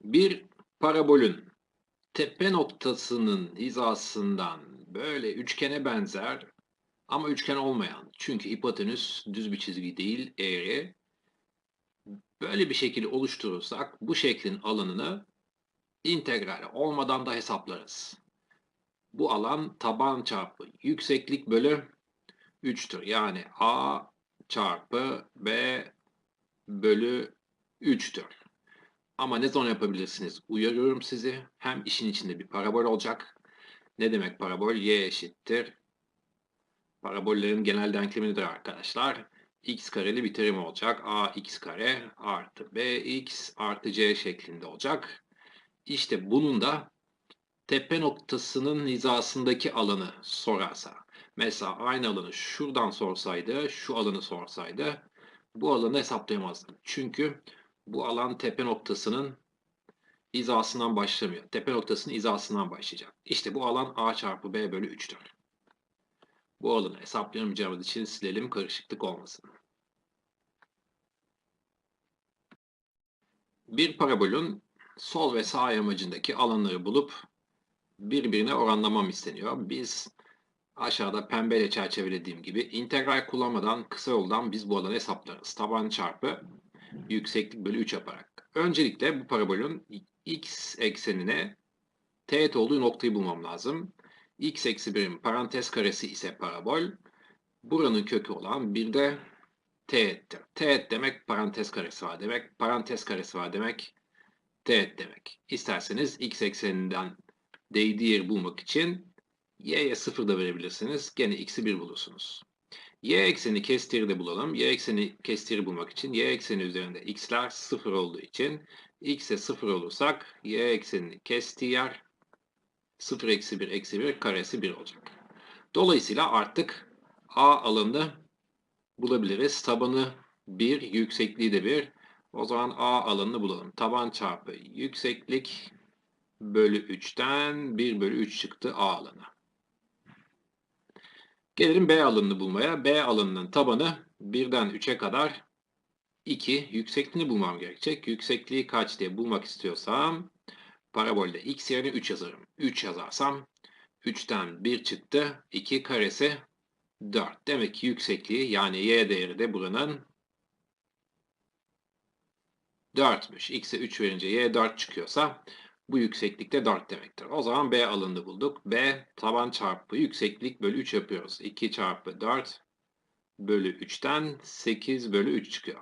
Bir parabolün tepe noktasının hizasından böyle üçgene benzer ama üçgen olmayan çünkü hipotenüs düz bir çizgi değil eğri böyle bir şekil oluşturursak bu şeklin alanını integral olmadan da hesaplarız. Bu alan taban çarpı yükseklik bölü 3'tür. Yani A çarpı B bölü 3'tür. Ama ne zaman yapabilirsiniz? Uyarıyorum sizi. Hem işin içinde bir parabol olacak. Ne demek parabol? Y eşittir. Parabollerin genel denklemidir arkadaşlar. x kareli bir terim olacak. a x kare artı bx artı c şeklinde olacak. İşte bunun da tepe noktasının hizasındaki alanı sorarsa. Mesela aynı alanı şuradan sorsaydı, şu alanı sorsaydı bu alanı hesaplayamazdım. Çünkü bu alan tepe noktasının hizasından başlamıyor. Tepe noktasının hizasından başlayacak. İşte bu alan a çarpı b bölü 3'tür. Bu alanı hesaplayamayacağımız için silelim karışıklık olmasın. Bir parabolün sol ve sağ yamacındaki alanları bulup birbirine oranlamam isteniyor. Biz aşağıda pembeyle çerçevelediğim gibi integral kullanmadan kısa yoldan biz bu alanı hesaplarız. Taban çarpı yükseklik bölü 3 yaparak. Öncelikle bu parabolün x eksenine teğet olduğu noktayı bulmam lazım. x eksi 1'in parantez karesi ise parabol. Buranın kökü olan bir de teğettir. Teğet demek parantez karesi var demek. Parantez karesi var demek teğet demek. İsterseniz x ekseninden değdiği yeri bulmak için y'ye 0 da verebilirsiniz. Gene x'i 1 bulursunuz. Y ekseni kestiri de bulalım. Y ekseni kestiri bulmak için y ekseni üzerinde x'ler 0 olduğu için x'e 0 olursak y eksenini kestiği yer 0 eksi 1 eksi 1 karesi 1 olacak. Dolayısıyla artık A alanını bulabiliriz. Tabanı 1, yüksekliği de 1. O zaman A alanını bulalım. Taban çarpı yükseklik bölü 3'ten 1 bölü 3 çıktı A alanı. Gelelim B alanını bulmaya. B alanının tabanı 1'den 3'e kadar 2. Yüksekliğini bulmam gerekecek. Yüksekliği kaç diye bulmak istiyorsam parabolde x yerine 3 yazarım. 3 yazarsam 3'ten 1 çıktı. 2 karesi 4. Demek ki yüksekliği yani y değeri de buranın 4'müş. X'e 3 verince y 4 çıkıyorsa bu yükseklikte 4 demektir. O zaman B alanını bulduk. B taban çarpı yükseklik bölü 3 yapıyoruz. 2 çarpı 4 bölü 3'ten 8 bölü 3 çıkıyor.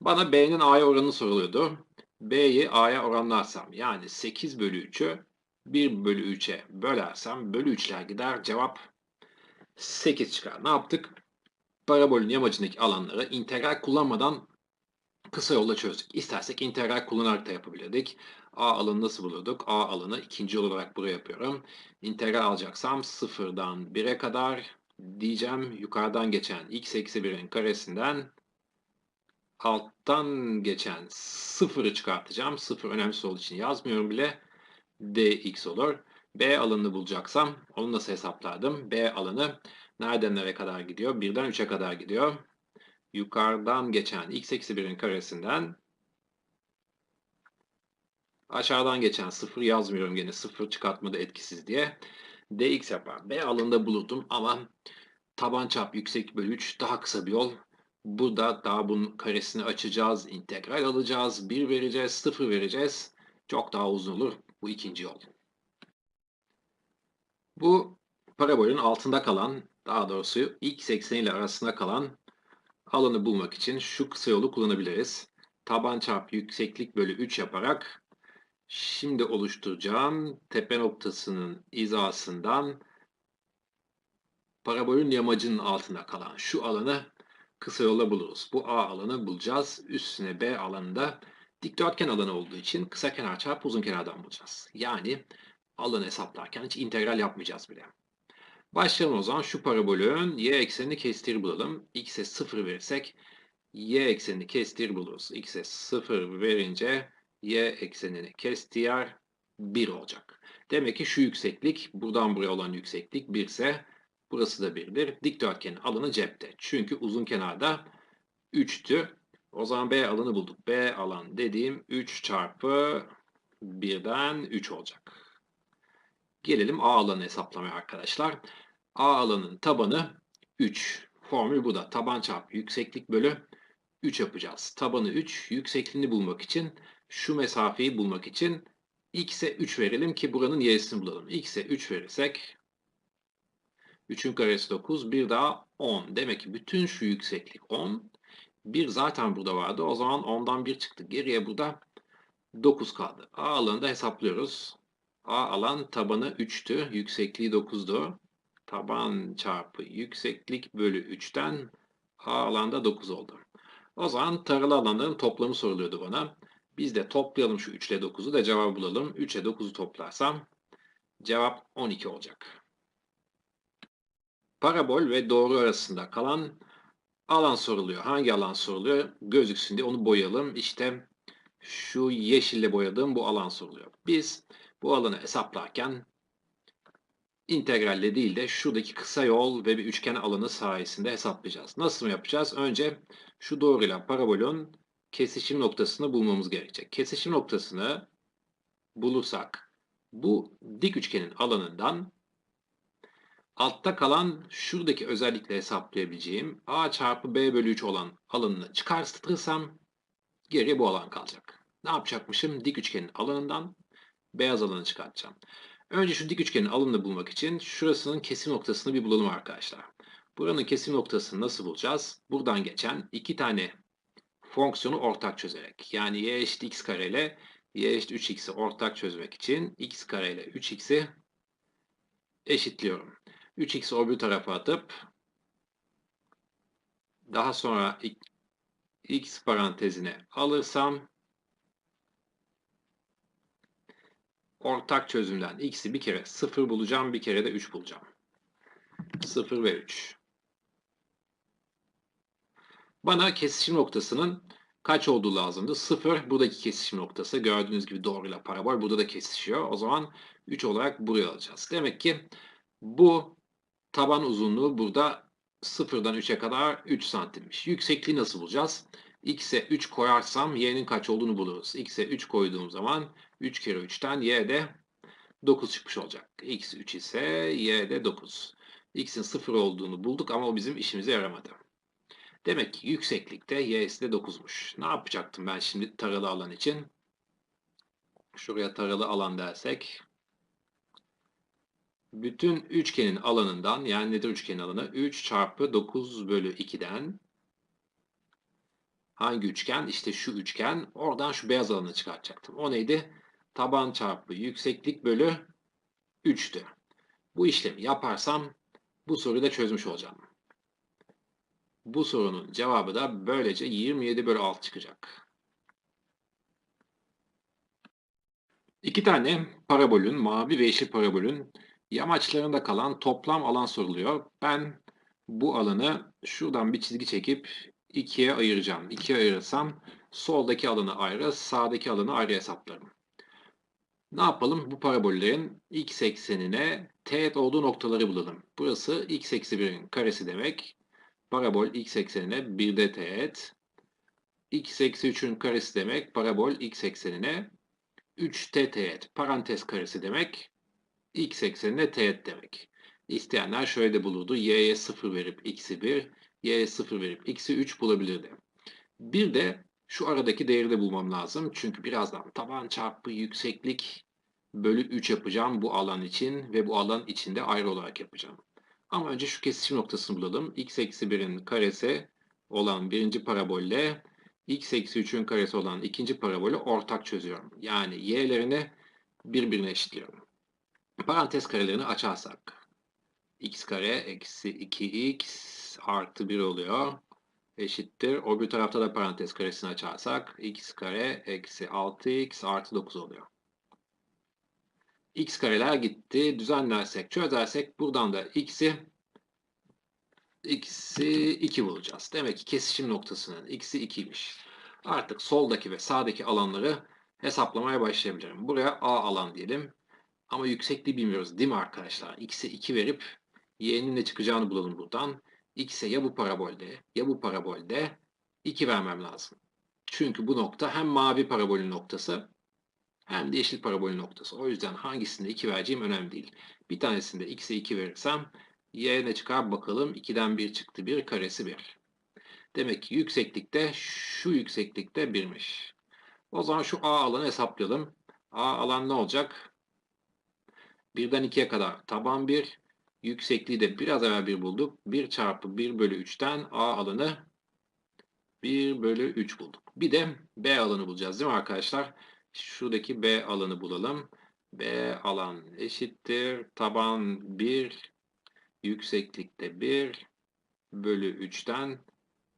Bana B'nin A'ya oranı soruluyordu. B'yi A'ya oranlarsam yani 8 bölü 3'ü 1 bölü 3'e bölersem bölü 3'ler gider. Cevap 8 çıkar. Ne yaptık? Parabolün yamacındaki alanları integral kullanmadan kısa yolla çözdük. İstersek integral kullanarak da yapabilirdik. A alanı nasıl bulurduk? A alanı ikinci olarak buraya yapıyorum. İntegral alacaksam sıfırdan 1'e kadar diyeceğim. Yukarıdan geçen x eksi 1'in karesinden alttan geçen sıfırı çıkartacağım. Sıfır önemsiz olduğu için yazmıyorum bile. dx olur. B alanını bulacaksam onu nasıl hesaplardım? B alanı nereden nereye kadar gidiyor? 1'den 3'e kadar gidiyor yukarıdan geçen x eksi 1'in karesinden aşağıdan geçen 0 yazmıyorum gene 0 çıkartmada etkisiz diye dx yapar. B alanında bulurdum ama taban çarp yüksek bölü 3 daha kısa bir yol. Burada daha bunun karesini açacağız, integral alacağız, 1 vereceğiz, 0 vereceğiz. Çok daha uzun olur bu ikinci yol. Bu parabolün altında kalan, daha doğrusu x ekseniyle arasında kalan alanı bulmak için şu kısa yolu kullanabiliriz. Taban çarpı yükseklik bölü 3 yaparak şimdi oluşturacağım tepe noktasının hizasından parabolün yamacının altında kalan şu alanı kısa yola buluruz. Bu A alanı bulacağız. Üstüne B alanında dikdörtgen alanı olduğu için kısa kenar çarpı uzun kenardan bulacağız. Yani alanı hesaplarken hiç integral yapmayacağız bile. Başlayalım o zaman şu parabolün y eksenini kestir bulalım. x'e 0 verirsek y eksenini kestir buluruz. x'e 0 verince y eksenini kestiği yer 1 olacak. Demek ki şu yükseklik buradan buraya olan yükseklik 1 ise burası da 1'dir. Dikdörtgenin alanı cepte. Çünkü uzun kenarda 3'tü. O zaman B alanı bulduk. B alan dediğim 3 çarpı 1'den 3 olacak. Gelelim A alanı hesaplamaya arkadaşlar. A alanın tabanı 3. Formül bu da. Taban çarpı yükseklik bölü 3 yapacağız. Tabanı 3, yüksekliğini bulmak için, şu mesafeyi bulmak için x'e 3 verelim ki buranın y'sini bulalım. x'e 3 verirsek 3'ün karesi 9, bir daha 10. Demek ki bütün şu yükseklik 10. Bir zaten burada vardı. O zaman 10'dan 1 çıktı. Geriye burada 9 kaldı. A alanı da hesaplıyoruz. A alan tabanı 3'tü. Yüksekliği 9'du. Taban çarpı yükseklik bölü 3'ten A alanda 9 oldu. O zaman taralı alanların toplamı soruluyordu bana. Biz de toplayalım şu 3 ile 9'u da cevap bulalım. 3 ile 9'u toplarsam cevap 12 olacak. Parabol ve doğru arasında kalan alan soruluyor. Hangi alan soruluyor? Gözüksün diye onu boyayalım. İşte şu yeşille boyadığım bu alan soruluyor. Biz bu alanı hesaplarken integralle değil de şuradaki kısa yol ve bir üçgen alanı sayesinde hesaplayacağız. Nasıl mı yapacağız? Önce şu doğruyla parabolün kesişim noktasını bulmamız gerekecek. Kesişim noktasını bulursak bu dik üçgenin alanından altta kalan şuradaki özellikle hesaplayabileceğim a çarpı b bölü 3 olan alanını çıkartırsam geriye bu alan kalacak. Ne yapacakmışım? Dik üçgenin alanından beyaz alanı çıkartacağım. Önce şu dik üçgenin alanını bulmak için şurasının kesim noktasını bir bulalım arkadaşlar. Buranın kesim noktasını nasıl bulacağız? Buradan geçen iki tane fonksiyonu ortak çözerek. Yani y eşit x kare ile y eşit 3x'i ortak çözmek için x kare ile 3x'i eşitliyorum. 3x'i öbür tarafa atıp daha sonra x parantezine alırsam ortak çözümden x'i bir kere 0 bulacağım, bir kere de 3 bulacağım. 0 ve 3. Bana kesişim noktasının kaç olduğu lazımdı? 0 buradaki kesişim noktası. Gördüğünüz gibi doğruyla parabol burada da kesişiyor. O zaman 3 olarak buraya alacağız. Demek ki bu taban uzunluğu burada 0'dan 3'e kadar 3 santimmiş. Yüksekliği nasıl bulacağız? X'e 3 koyarsam y'nin kaç olduğunu buluruz. x'e 3 koyduğum zaman 3 kere 3'ten y de 9 çıkmış olacak. x 3 ise y de 9. x'in 0 olduğunu bulduk ama o bizim işimize yaramadı. Demek ki yükseklikte y'si de 9'muş. Ne yapacaktım ben şimdi taralı alan için? Şuraya taralı alan dersek. Bütün üçgenin alanından yani nedir üçgenin alanı? 3 çarpı 9 bölü 2'den Hangi üçgen? İşte şu üçgen. Oradan şu beyaz alanı çıkartacaktım. O neydi? Taban çarpı yükseklik bölü 3'tü. Bu işlemi yaparsam bu soruyu da çözmüş olacağım. Bu sorunun cevabı da böylece 27 bölü 6 çıkacak. İki tane parabolün, mavi ve yeşil parabolün yamaçlarında kalan toplam alan soruluyor. Ben bu alanı şuradan bir çizgi çekip ikiye ayıracağım. İkiye ayırırsam soldaki alanı ayrı, sağdaki alanı ayrı hesaplarım. Ne yapalım? Bu parabollerin x eksenine teğet olduğu noktaları bulalım. Burası x eksi 1'in karesi demek. Parabol x eksenine 1'de teğet. x eksi 3'ün karesi demek. Parabol x eksenine 3t teğet. Parantez karesi demek. x eksenine teğet demek. İsteyenler şöyle de bulurdu. y'ye 0 verip x'i 1, y'ye 0 verip x'i 3 bulabilirdi. Bir de şu aradaki değeri de bulmam lazım. Çünkü birazdan taban çarpı yükseklik bölü 3 yapacağım bu alan için ve bu alan içinde ayrı olarak yapacağım. Ama önce şu kesişim noktasını bulalım. x eksi 1'in karesi olan birinci parabolle x eksi 3'ün karesi olan ikinci parabolü ortak çözüyorum. Yani y'lerini birbirine eşitliyorum. Parantez karelerini açarsak x kare eksi 2x artı 1 oluyor. Eşittir. O bir tarafta da parantez karesini açarsak x kare eksi 6x artı 9 oluyor. x kareler gitti. Düzenlersek, çözersek buradan da x'i x'i 2 bulacağız. Demek ki kesişim noktasının x'i 2'ymiş. Artık soldaki ve sağdaki alanları hesaplamaya başlayabilirim. Buraya a alan diyelim. Ama yüksekliği bilmiyoruz değil mi arkadaşlar? x'e 2 verip y'nin ne çıkacağını bulalım buradan x'e ya bu parabolde ya bu parabolde 2 vermem lazım. Çünkü bu nokta hem mavi parabolün noktası hem de yeşil parabolün noktası. O yüzden hangisinde 2 vereceğim önemli değil. Bir tanesinde x'e 2 verirsem y'ye ne çıkar bakalım. 2'den 1 çıktı. 1 karesi 1. Demek ki yükseklikte şu yükseklikte 1'miş. O zaman şu A alanı hesaplayalım. A alan ne olacak? 1'den 2'ye kadar taban 1. Yüksekliği de biraz evvel 1 bulduk. 1 çarpı 1 bölü 3'ten A alanı 1 bölü 3 bulduk. Bir de B alanı bulacağız değil mi arkadaşlar? Şuradaki B alanı bulalım. B alan eşittir. Taban 1, yükseklikte 1 bölü 3'ten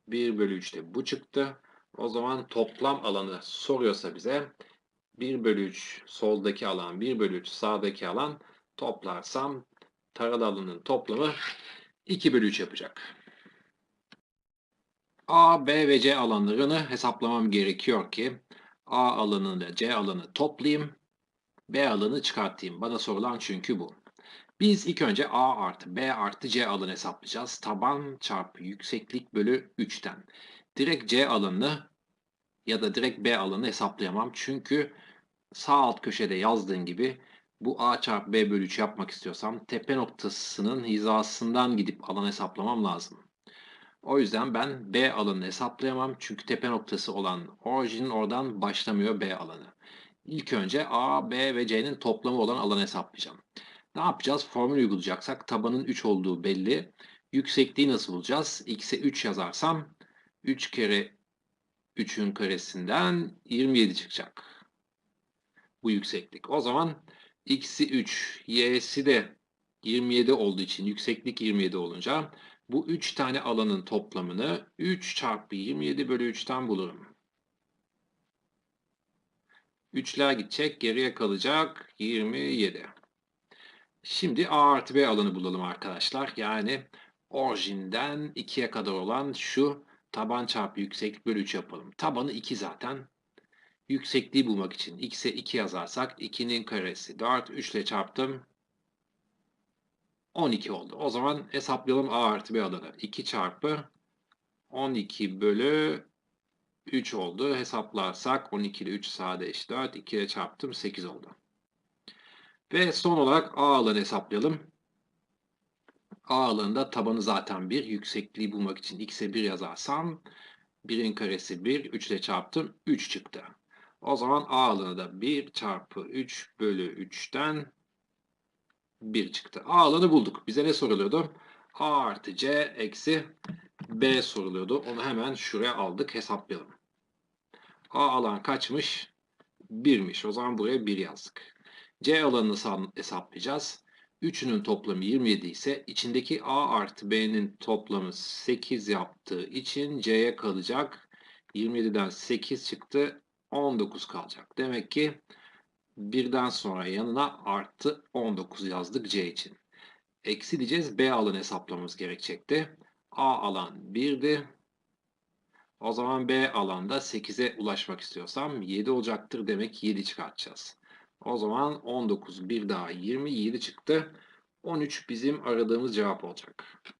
1 bölü 3'te bu çıktı. O zaman toplam alanı soruyorsa bize 1 bölü 3 soldaki alan 1 bölü 3 sağdaki alan toplarsam taralı alanın toplamı 2 bölü 3 yapacak. A, B ve C alanlarını hesaplamam gerekiyor ki A alanını C alanı toplayayım. B alanı çıkartayım. Bana sorulan çünkü bu. Biz ilk önce A artı B artı C alanı hesaplayacağız. Taban çarpı yükseklik bölü 3'ten. Direkt C alanını ya da direkt B alanı hesaplayamam. Çünkü sağ alt köşede yazdığın gibi bu A çarpı B bölü 3 yapmak istiyorsam tepe noktasının hizasından gidip alan hesaplamam lazım. O yüzden ben B alanını hesaplayamam. Çünkü tepe noktası olan orijinin oradan başlamıyor B alanı. İlk önce A, B ve C'nin toplamı olan alanı hesaplayacağım. Ne yapacağız? Formül uygulayacaksak tabanın 3 olduğu belli. Yüksekliği nasıl bulacağız? X'e 3 yazarsam 3 kere 3'ün karesinden 27 çıkacak. Bu yükseklik. O zaman x'i 3, y'si de 27 olduğu için yükseklik 27 olunca bu 3 tane alanın toplamını 3 çarpı 27 bölü 3'ten bulurum. 3'ler gidecek. Geriye kalacak 27. Şimdi A artı B alanı bulalım arkadaşlar. Yani orijinden 2'ye kadar olan şu taban çarpı yükseklik bölü 3 yapalım. Tabanı 2 zaten. Yüksekliği bulmak için x'e 2 yazarsak 2'nin karesi 4. 3 ile çarptım. 12 oldu. O zaman hesaplayalım A artı B alanı. 2 çarpı 12 bölü 3 oldu. Hesaplarsak 12 ile 3 sade eşit 4. 2 ile çarptım 8 oldu. Ve son olarak A alanı hesaplayalım. A alanında tabanı zaten 1. Yüksekliği bulmak için x'e 1 yazarsam 1'in karesi 1. 3 ile çarptım. 3 çıktı. O zaman A alanı da 1 çarpı 3 bölü 3'ten 1 çıktı. A alanı bulduk. Bize ne soruluyordu? A artı C eksi B soruluyordu. Onu hemen şuraya aldık. Hesaplayalım. A alan kaçmış? 1'miş. O zaman buraya 1 yazdık. C alanını hesaplayacağız. 3'ünün toplamı 27 ise içindeki A artı B'nin toplamı 8 yaptığı için C'ye kalacak. 27'den 8 çıktı. 19 kalacak. Demek ki birden sonra yanına artı 19 yazdık C için. Eksi diyeceğiz. B alanı hesaplamamız gerekecekti. A alan 1'di. O zaman B alanda 8'e ulaşmak istiyorsam 7 olacaktır. Demek 7 çıkartacağız. O zaman 19 bir daha 27 çıktı. 13 bizim aradığımız cevap olacak.